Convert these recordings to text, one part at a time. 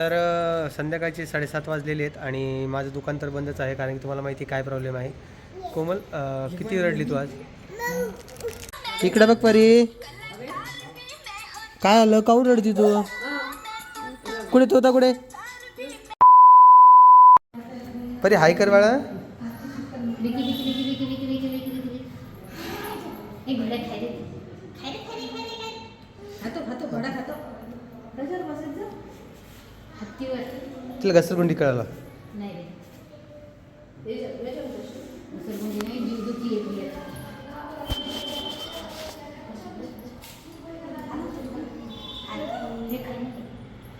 तर संध्याकाळचे साडेसात वाजलेले आहेत आणि माझं दुकान तर बंदच आहे कारण की तुम्हाला माहिती काय प्रॉब्लेम आहे. कोमल किती रडली तू आज? इकडं बघ परी. काय आलं? काऊन रडती तू? कुठे तू होता कुठे? परी हाय कर बाळा. ना.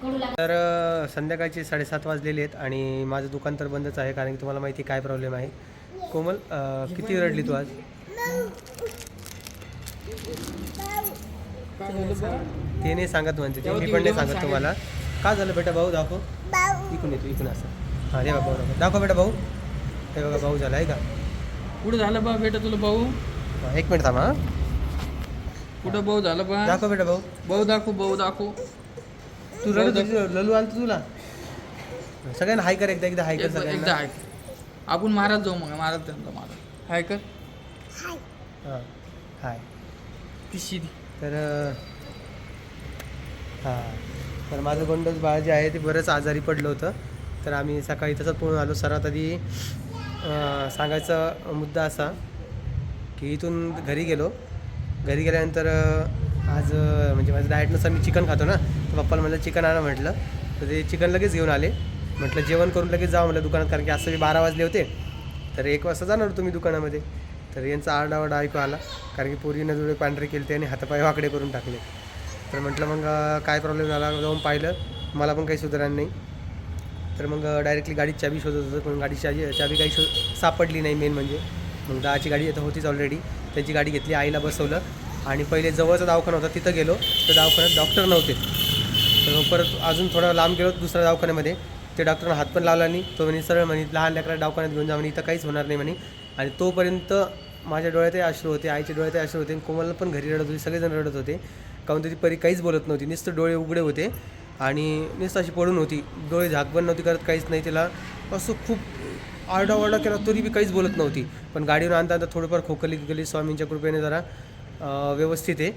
कडू लाग तर संध्याकाळचे साडेसात वाजलेले आहेत आणि माझं दुकान तर बंदच आहे कारण की तुम्हाला माहिती आहे काय प्रॉब्लेम आहे. कोमल किती रडली तू आज? ते नाही सांगत म्हणते ते मी पण नाही सांगत तुम्हाला. का झालं बेटा भाऊ? दाखव. इकून येतो इकून असं. हां रे भाऊ दाखव. दाखव बेटा भाऊ. हे बघा भाऊ झाला आहे का? कुठं झालं बा बेटा तुला भाऊ? हां, एक मिनिट थांबा हां. कुठं भाऊ झालं बा? दाखव बेटा भाऊ. भाऊ दाखव भाऊ दाखव. तू रडत होती, ललू आलं तुला. सगळ्यांना हाय कर एकदा एकदा हाय कर एकदा एकदा सगळ्यांना ऐक आपण महाराज जाऊ मग महाराज त्यांना महाराज हाय कर. हां हाय. पिशी तर हां. तर माझं गोंडस बाळ जे आहे ते बरंच आजारी पडलं होतं. तर आम्ही सकाळी तसंच पोहून आलो. सर्वात आधी सांगायचा मुद्दा असा की इथून घरी गेलो. घरी गेल्यानंतर आज म्हणजे माझं डायटनुसार मी चिकन खातो ना. तर पप्पाला म्हटलं चिकन आणा म्हटलं. तर ते चिकन लगेच घेऊन आले. म्हटलं जेवण करून लगेच जाऊ म्हटलं दुकानात कारण की असं बारा वाजले होते. तर एक वाजता जाणार होतो मी दुकानामध्ये. तर यांचा आरडाओरडा ऐकू आला. कारण की पोरीनं जुळे पांढरे केले ते आणि हातापाय वाकडे करून टाकले. तर म्हटलं मग काय प्रॉब्लेम झाला जाऊन पाहिलं. मला पण काही सुधारण नाही. तर मग डायरेक्टली गाडीची चाबी शोधत होतं. पण गाडीची चाबी चाबी काही शो सापडली नाही मेन म्हणजे. मग दहाची गाडी आता होतीच ऑलरेडी त्यांची गाडी घेतली आईला बसवलं. आणि पहिले जवळचा दवाखाना होता तिथं गेलो. तर दवाखान्यात डॉक्टर नव्हते. तर परत अजून थोडं लांब गेलो दुसऱ्या दवाखान्यामध्ये. ते डॉक्टरनं हात पण लावला नाही. तो म्हणे सरळ म्हणे लहान लेकरा दवाखान्यात घेऊन जा म्हणे इथं काहीच होणार नाही म्हणे. आणि तोपर्यंत माझ्या डोळ्यातही अश्रू होते आईच्या डोळ्यातही अश्रू होते. आणि कोमलला पण घरी रडत होते सगळेजण रडत होते. काहून ती परी काहीच बोलत नव्हती. नुसतं डोळे उघडे होते आणि नुसतं अशी पडून होती. डोळे झाक पण नव्हती करत काहीच नाही. तिला असं खूप आरडाओरडा केला तरी बी काहीच बोलत नव्हती. पण गाडीवर आणता आणता थोडंफार खोकली गेली स्वामींच्या कृपेने जरा व्यवस्थित आहे.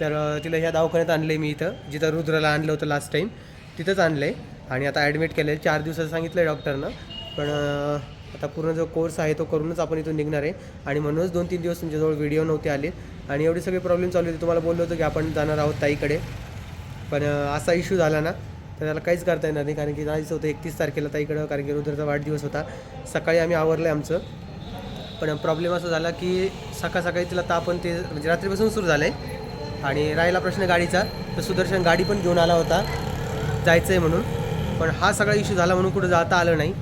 तर तिला ह्या दवाखान्यात आणलं आहे मी इथं जिथं रुद्राला आणलं होतं लास्ट टाईम तिथंच आणलं आहे आणि आता ॲडमिट केलं आहे चार दिवसाचं सांगितलं आहे डॉक्टरनं पण आता पूर्ण जो कोर्स आहे तो करूनच आपण इथून निघणार आहे. आणि म्हणूनच दोन तीन दिवस तुमच्याजवळ व्हिडिओ नव्हते आले. आणि एवढे सगळे प्रॉब्लेम चालू होते. तुम्हाला बोललो होतो की आपण जाणार आहोत ताईकडे. पण असा इश्यू झाला ना तर त्याला काहीच करता येणार नाही. कारण की जायचं होतं एकतीस तारखेला ताईकडं कारण की रुद्रचा वाढदिवस होता. सकाळी आम्ही आवरलं आहे आमचं. पण प्रॉब्लेम असा झाला की सकाळ सकाळी तिला ताप पण ते म्हणजे रात्रीपासून सुरू झालं आहे आणि राहिला प्रश्न गाडीचा तर सुदर्शन गाडी पण घेऊन आला होता. जायचं आहे म्हणून. पण हा सगळा इश्यू झाला म्हणून कुठं जाता आलं नाही.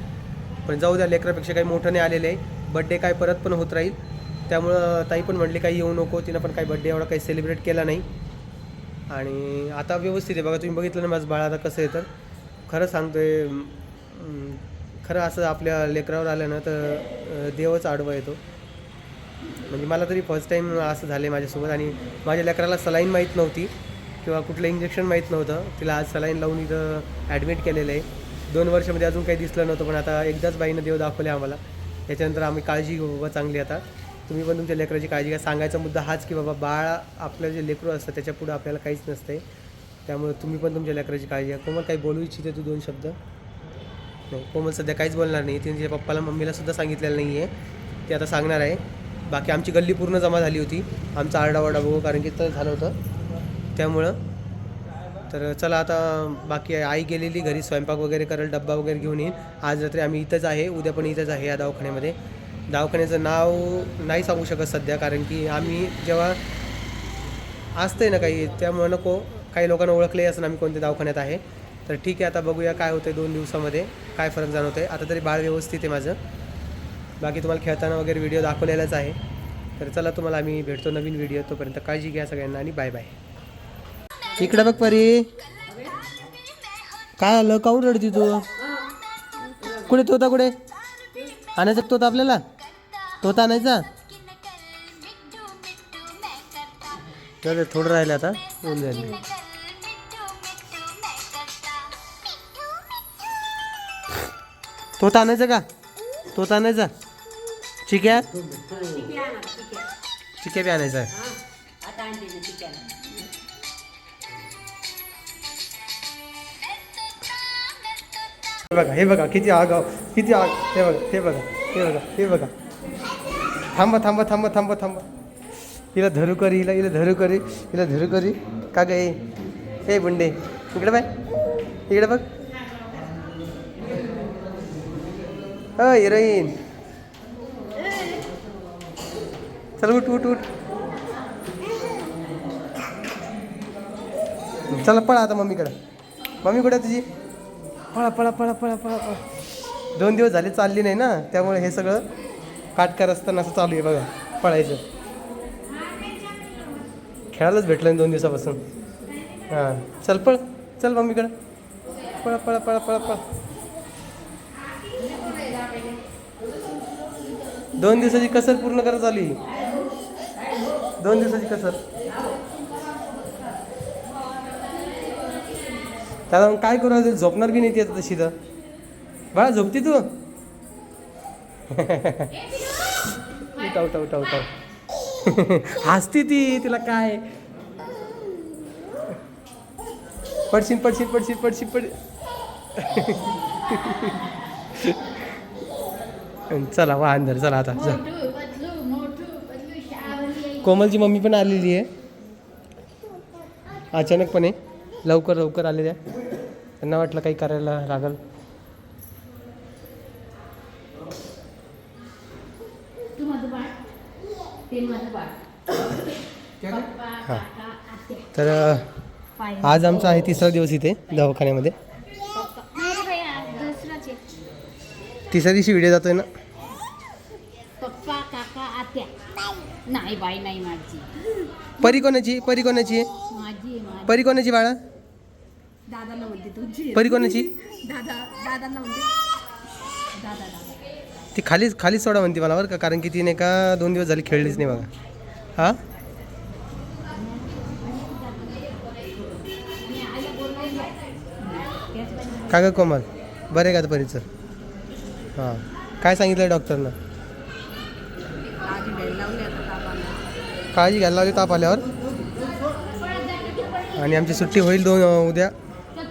पण जाऊ द्या लेकरापेक्षा काही मोठं नाही आलेलं आहे. बड्डे काय परत पण होत राहील. त्यामुळं ताई पण म्हणली काही येऊ नको. तिनं पण काही बड्डे एवढा काही सेलिब्रेट केला नाही. आणि आता व्यवस्थित आहे. बघा तुम्ही बघितलं ना माझं बाळ आता कसं आहे तर. खरं सांगतोय खरं असं आपल्या लेकरावर आलं ना तर देवच आडवा येतो. म्हणजे मला तरी फर्स्ट टाईम असं झालं आहे माझ्यासोबत. आणि माझ्या लेकराला सलाईन माहीत नव्हती किंवा कुठलं इंजेक्शन माहीत नव्हतं. तिला आज सलाईन लावून इथं ॲडमिट केलेलं आहे. दोन वर्षामध्ये अजून काही दिसलं नव्हतं पण आता एकदाच बाईनं देव दाखवले आम्हाला. त्याच्यानंतर आम्ही काळजी घेऊ बाबा चांगली आता. तुम्ही पण तुमच्या लेकराची काळजी घ्या. सांगायचा मुद्दा हाच की बाबा बाळ आपलं जे लेकरू असतं त्याच्यापुढं आपल्याला काहीच नसतं त्यामुळे तुम्ही पण तुमच्या लेकराची काळजी घ्या. कोमल काही बोलू इच्छिते तू दोन शब्द? नाही कोमल सध्या काहीच बोलणार नाही. तिने तिच्या पप्पाला मम्मीला सुद्धा सांगितलेलं नाही आहे ते आता सांगणार आहे. बाकी आमची गल्ली पूर्ण जमा झाली होती. आमचा आरडाओरडा बघू कारण की तर झालं होतं. त्यामुळं तर चला आता बाकी आई गेलेली घरी स्वयंपाक वगैरे करेल डब्बा वगैरे घेऊन येईल. आज रात्री आम्ही इथंच आहे उद्या पण इथंच आहे या दवाखान्यामध्ये. दवाखान्याचं नाव नाही सांगू शकत सध्या कारण की आम्ही जेव्हा असतंय ना काही त्यामुळं नको. काही लोकांना ओळखले असं आम्ही कोणत्या दवाखान्यात आहे. तर ठीक आहे आता बघूया काय होतं दोन दिवसामध्ये काय फरक जाणवत आहे आता तरी बाळ व्यवस्थित आहे माझं. बाकी तुम्हाला खेळताना वगैरे व्हिडिओ दाखवलेलाच आहे. तर चला तुम्हाला आम्ही भेटतो नवीन व्हिडिओ तोपर्यंत काळजी घ्या सगळ्यांना आणि बाय बाय इकडं बघ परी. काय आलं? काऊन रडती तू? कुठे तोता कुठे? आणायचा तोता आपल्याला? तोता आणायचा? तर थोडं राहिलं आता. होऊन जाईल. तोता आणायचा का? तोता आणायचा? चिक्या? चिक्या बी आणायचा. हे बघा हे बघा किती आगाव किती आग हे बघा हे बघा हे बघा हे बघा. थांबा थांबा थांबा थांबा थांबा. हिला धरू करी हिला हिला धरू करी हिला धरू करी. का गे हे? बुंडे इकडे बाय इकडे बघ. ह हिरोईन. चल उठ उठ उठ. चला पळा आता मम्मीकडं. मम्मी कुठे आहे तुझी? पळा पळा पळा पळा पळा पळा. दोन दिवस झाले चालली नाही ना त्यामुळे हे सगळं काटकार असताना असं चालू आहे बघा पळायचं. खेळायलाच भेटलं नाही दोन दिवसापासून. हां चल पळ चल मम्मीकडं. पळा पळा पळा पळा पळा. दोन दिवसाची कसर पूर्ण करत आली. दोन दिवसाची कसर. त्याला काय करू आता? झोपणार की नाही ती तशी तर? बाळा झोपती तू? उठा उठा उठा उठा. हसती ती तिला काय? पडशील पडशील पडशील पडशील पड चला वा अंदर चला आता चल कोमलची मम्मी पण आलेली आहे. अचानकपणे. लवकर लवकर आलेल्या त्यांना वाटलं काही करायला लागल. हा. काका आत्या. तर आज आमचा आहे तिसरा दिवस इथे दवाखान्यामध्ये. तिसऱ्या दिवशी व्हिडिओ जातोय ना? पप्पा काका आत्या. नाही बाई नाही माझी. परी कोणाची? परी कोणाची परी कोणाची बाळा? दादाला म्हणते तुझी परी कोणाची? दादा दादाला म्हणते. दादा दादा. ती खालीच खालीच सोडा म्हणते मला बरं का कारण की तिने का दोन दिवस झाले खेळलीच नाही बघा. हां? का ग कोमल. बरं आहे का परीचं? हां. काय सांगितलं डॉक्टरनं? काळजी घ्यायला लावली ताप आल्यावर. आणि आमची सुट्टी होईल दोन उद्या.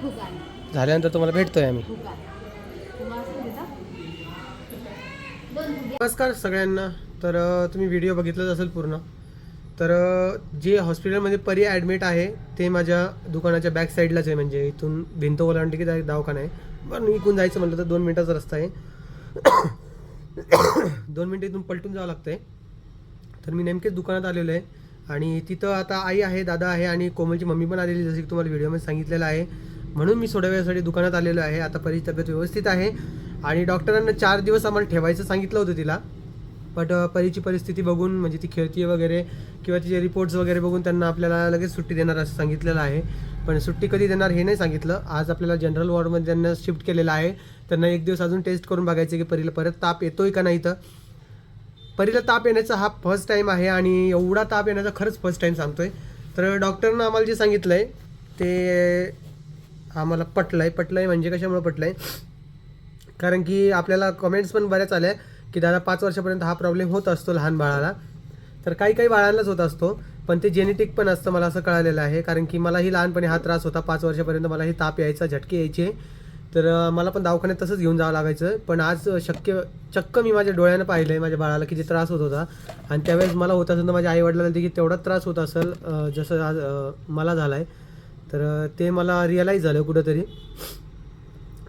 झाल्यानंतर तुम्हाला भेटतोय आम्ही. नमस्कार सगळ्यांना. तर तुम्ही व्हिडिओ बघितलाच असेल पूर्ण. तर जे हॉस्पिटलमध्ये परी ॲडमिट आहे ते माझ्या दुकानाच्या बॅक साईडलाच आहे. म्हणजे इथून भिंत ओलांडली की दवाखाना आहे. पण इकडून जायचं म्हटलं तर दोन मिनटाचा रस्ता आहे. दोन मिनटं इथून पलटून जावं लागतं आहे तर मी नेमकेच दुकानात आलेलो आहे. आणि तिथं आता आई आहे दादा आहे आणि कोमलची मम्मी पण आलेली जसं की तुम्हाला व्हिडिओमध्ये सांगितलेलं आहे. म्हणून मी थोड्या वेळासाठी दुकानात आलेलो आहे. आता परीची तब्येत व्यवस्थित आहे. आणि डॉक्टरांना चार दिवस आम्हाला ठेवायचं सांगितलं होतं तिला. बट परीची परिस्थिती बघून म्हणजे ती खेळती वगैरे किंवा तिचे रिपोर्ट्स वगैरे बघून त्यांना आपल्याला लगेच सुट्टी देणार असं सांगितलेलं आहे. पण सुट्टी कधी देणार हे नाही सांगितलं. आज आपल्याला जनरल वॉर्डमध्ये त्यांना शिफ्ट केलेलं आहे. त्यांना एक दिवस अजून टेस्ट करून बघायचं की परीला परत ताप येतोय का नाही तर परीला ताप येण्याचा हा फर्स्ट टाईम आहे आणि एवढा ताप येण्याचा खरंच फर्स्ट टाईम सांगतोय. तर डॉक्टरनं आम्हाला जे सांगितलं आहे ते आम्हाला पटलं आहे पटलं आहे म्हणजे कशामुळे पटलं आहे कारण की आपल्याला कमेंट्स पण बऱ्याच आल्या की दादा पाच वर्षापर्यंत हा प्रॉब्लेम होत असतो लहान बाळाला. तर काही काही बाळांनाच होत असतो पण ते जेनेटिक पण असतं मला असं कळालेलं आहे. कारण की मलाही लहानपणी हा त्रास होता पाच वर्षापर्यंत मला हे ताप यायचा झटके यायचे. तर मला पण दवाखान्यात तसंच घेऊन जावं लागायचं. पण आज शक्य चक्क मी माझ्या डोळ्यानं पाहिलं आहे माझ्या बाळाला की जे त्रास होत होता. आणि त्यावेळेस मला होत असेल तर माझ्या आईवडिलांना की तेवढा त्रास होत असेल जसं आज मला झाला आहे तर ते मला रिअलाईज झालं कुठंतरी.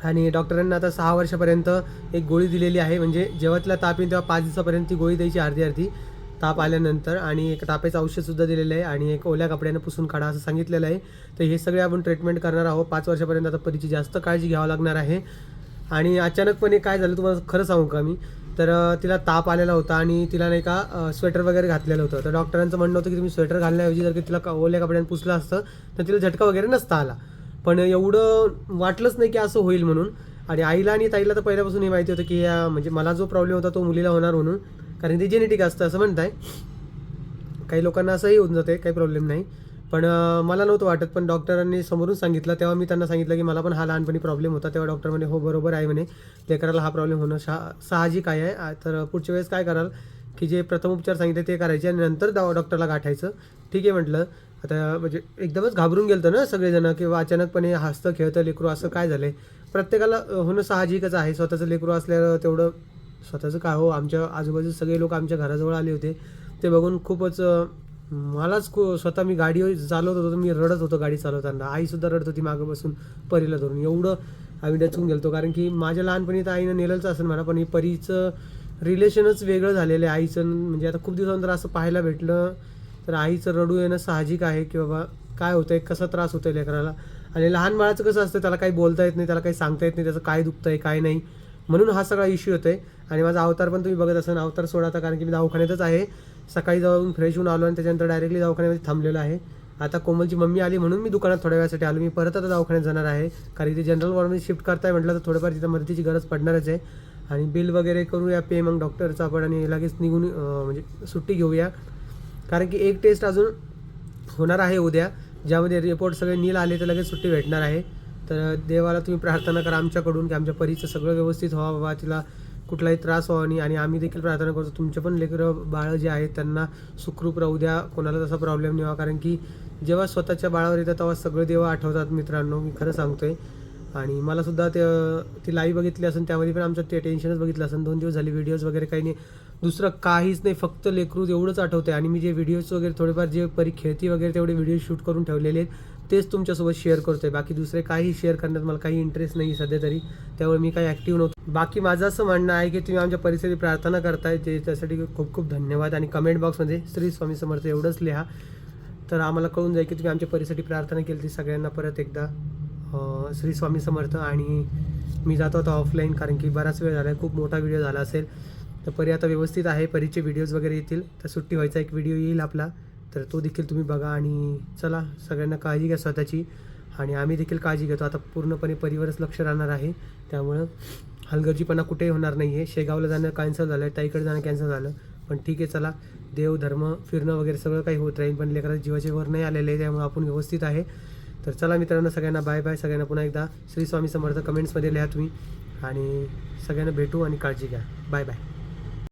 आणि डॉक्टरांना आता सहा वर्षापर्यंत एक गोळी दिलेली आहे. म्हणजे जेव्हा ताप येईल तेव्हा पाच दिवसापर्यंत ती गोळी द्यायची अर्धी अर्धी ताप आल्यानंतर. आणि एक तापेचं औषधसुद्धा दिलेलं आहे. आणि एक ओल्या कपड्यानं पुसून काढा असं सांगितलेलं आहे. तर हे सगळे आपण ट्रीटमेंट करणार आहोत. पाच वर्षापर्यंत आता परीची जास्त काळजी घ्यावं लागणार आहे. आणि अचानकपणे काय झालं तुम्हाला खरं सांगू का मी? तर तिला ताप आलेला होता आणि तिला नाही का स्वेटर वगैरे घातलेलं होतं. तर डॉक्टरांचं म्हणणं होतं की तुम्ही स्वेटर घालण्याऐवजी जर की तिला ओल्या कपड्याने पुसलं असतं तर तिला झटका वगैरे नसता आला. पण एवढं वाटलंच नाही की असं होईल म्हणून. आणि आईला आणि ताईला तर पहिल्यापासून हे माहिती होतं की या म्हणजे मला जो प्रॉब्लेम होता तो मुलीला होणार म्हणून. कारण ते जेनेटिक असतं असं म्हणताय. काही लोकांना असंही होऊन जाते काही प्रॉब्लेम नाही. पण मला नव्हतं वाटत पण डॉक्टरांनी समोरून सांगितलं. तेव्हा मी त्यांना सांगितलं की मला पण हा लहानपणी प्रॉब्लेम होता. तेव्हा डॉक्टर म्हणे हो बरोबर आहे म्हणे. लेकराला हा प्रॉब्लेम होणं शा साहजिक आहे. तर पुढच्या वेळेस काय कराल की जे प्रथम उपचार सांगितले ते करायचे आणि नंतर दवा डॉक्टरला गाठायचं. ठीक आहे म्हटलं. आता म्हणजे एकदमच घाबरून गेलतं ना सगळेजण किंवा अचानकपणे हसतं खेळतं लेकरू असं काय झालंय? प्रत्येकाला होणं साहजिकच आहे. स्वतःचं लेकरू असल्यावर तेवढं स्वतःचं काय हो? आमच्या आजूबाजू सगळे लोक आमच्या घराजवळ आले होते. ते बघून खूपच मलाच को स्वतः मी गाडी चालवत होतो तर मी रडत होतो गाडी चालवताना. आईसुद्धा रडत होती मागं बसून परीला धरून. एवढं आम्ही डचून गेलतो कारण की माझ्या लहानपणी तर आईनं नेलंच असेल म्हणा पण हे परीचं रिलेशनच वेगळं झालेलं आहे. आईचं म्हणजे आता खूप दिवसानंतर असं पाहायला भेटलं तर आईचं रडू येणं साहजिक आहे की बाबा काय होतं आहे कसा त्रास होतोय लेकराला? आणि लहान बाळाचं कसं असतं त्याला काही बोलता येत नाही त्याला काही सांगता येत नाही त्याचं काय दुखतंय काय नाही म्हणून हा सगळा इश्यू होतोय. आणि माझा अवतार पण तुम्ही बघत असाल अवतार सोडा आता कारण की मी दवाखान्यातच आहे. सकाळी जाऊन फ्रेश होऊन आलो आणि त्याच्यानंतर डायरेक्टली दवाखान्यामध्ये थांबलेलो आहे. आता कोमलची मम्मी आली म्हणून मी दुकानात थोड्या वेळासाठी आलो. मी परत आता दवाखान्यात जाणार आहे. कारण इथे जनरल वॉर्डमध्ये शिफ्ट करताय म्हटलं तर थोडंफार तिथं मदतीची गरज पडणारच आहे. आणि बिल वगैरे करूया पे मग डॉक्टरचा आपण आणि लगेच निघून म्हणजे सुट्टी घेऊया. कारण की एक टेस्ट अजून होणार आहे उद्या. ज्यामध्ये रिपोर्ट सगळे नील आले तर लगेच सुट्टी भेटणार आहे. तर देवाला तुम्ही प्रार्थना करा आमच्याकडून की आमच्या परीचं सगळं व्यवस्थित व्हावं. बाबा तिला कुठलाही त्रास व्हावा नाही. आणि आम्ही देखील प्रार्थना करतो तुमचे पण लेकरं बाळं जे आहेत त्यांना सुखरूप राहू द्या. कोणाला तसा प्रॉब्लेम नाही व्हावा. कारण की जेव्हा स्वतःच्या बाळावर येतं तेव्हा सगळे देव आठवतात मित्रांनो. मी खरं सांगतो आहे आणि मला सुद्धा ते ती लाईव्ह बघितली असेल त्यामध्ये पण आमचं ते टेन्शनच बघितलं असेल. दोन दिवस झाले व्हिडिओज वगैरे काही नाही. दुसरं काहीच नाही. फक्त लेकरू एवढंच आठवतंय. आणि मी जे व्हिडिओज वगैरे थोडेफार जे परी खेळती वगैरे तेवढे व्हिडिओ शूट करून ठेवलेले आहेत. तेच तुमच्यासोबत शेअर करतोय. बाकी दुसरे काही शेअर करण्यात मला काही इंटरेस्ट नाही सध्या तरी. त्यामुळे मी काही ॲक्टिव्ह नव्हतो. बाकी माझं असं म्हणणं आहे की तुम्ही आमच्या परिस्थिती प्रार्थना करताय ते त्यासाठी खूप खूप धन्यवाद. आणि कमेंट बॉक्समध्ये श्री स्वामी समर्थ एवढंच लिहा. तर आम्हाला कळून जाईल की तुम्ही आमच्या परिस्थिती प्रार्थना केली ती सगळ्यांना परत एकदा श्री स्वामी समर्थ. आणि मी जातो आता ऑफलाईन कारण की बराच वेळ झाला आहे खूप मोठा व्हिडिओ झाला असेल. तर परी आता व्यवस्थित आहे. परीचे व्हिडिओज वगैरे येतील. तर सुट्टी व्हायचा एक व्हिडिओ येईल आपला. तर तो देखील तुम्ही बघा आणि चला सगळ्यांना काळजी घ्या स्वतःची. आणि आम्ही देखील काळजी घेतो. आता पूर्णपणे परिवारच लक्ष राहणार आहे. त्यामुळं हलगर्जीपणा कुठेही होणार नाही आहे शेगावला जाणं कॅन्सल झालं आहे ताईकडे जाणं कॅन्सल झालं. पण ठीक आहे चला. देव धर्म फिरणं वगैरे सगळं काही होत राहील पण लेकराच्या जीवाचे वर नाही आलेले त्यामुळे आपण व्यवस्थित आहे. तर चला मित्रांनो सगळ्यांना बाय बाय सगळ्यांना पुन्हा एकदा श्री स्वामी समर्थ कमेंट्समध्ये लिहा तुम्ही. आणि सगळ्यांना भेटू आणि काळजी घ्या. Bye bye